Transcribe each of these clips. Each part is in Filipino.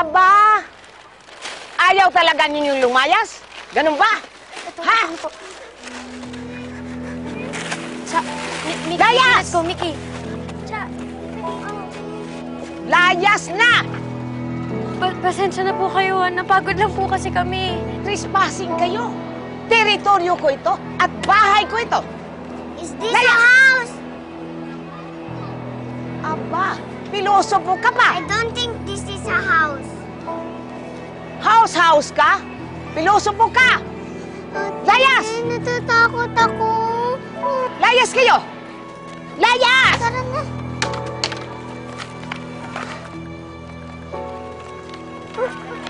Aba! Ayaw talaga ninyong lumayas? Ganun ba? Ha? Sa, Mi Mickey, Layas! go, Mickey. Cha, Layas na! pa pasensya na po kayo. ah. Napagod lang po kasi kami. Trespassing kayo. Teritoryo ko ito at bahay ko ito. Is this Layas! a house? Aba, pilosopo ka pa. I don't think this is a house. House-house ka? Pilosopo ka? Layas! Natatakot ako. Layas kayo! Layas! Tara na.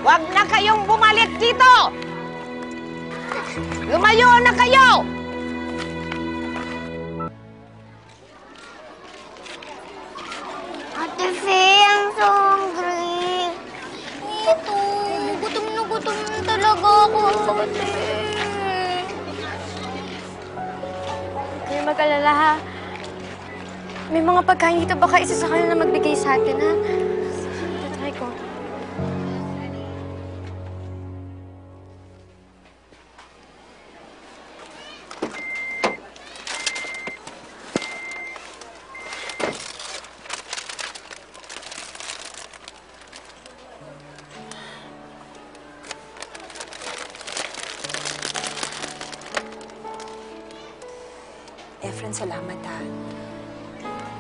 Huwag na kayong bumalik dito! Lumayo na kayo! Ate Faye, talaga ako, ate. Huwag kayo mag-alala, ha? May mga pagkain dito. Baka isa sa kanila na magbigay sa atin, ha? Efren, salamat ha.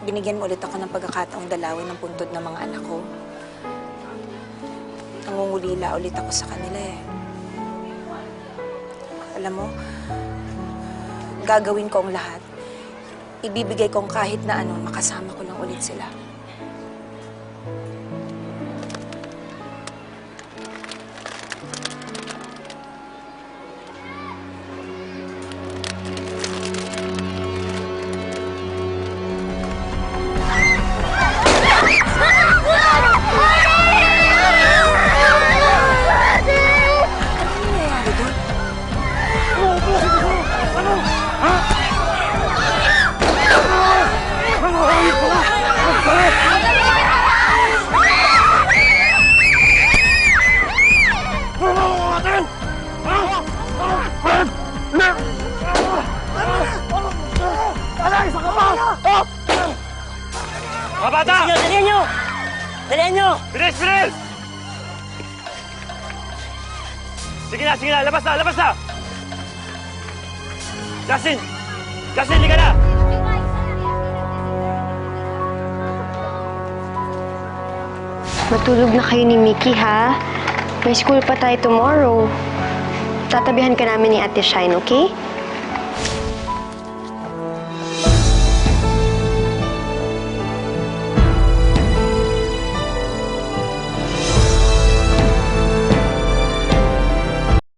Binigyan mo ulit ako ng pagkakataong dalawin ng puntod ng mga anak ko. Nangungulila ulit ako sa kanila eh. Alam mo, gagawin ko ang lahat. Ibibigay ko ang kahit na ano, makasama ko lang ulit sila. Mga bata! Dalihan nyo! Dalihan nyo! Bilis! Bilis! Sige na, sige na! Labas na! Labas na! Justin! Justin, hindi ka na! Matulog na kayo ni Mickey, ha? May school pa tayo tomorrow. Tatabihan ka namin ni Ate Shine, okay?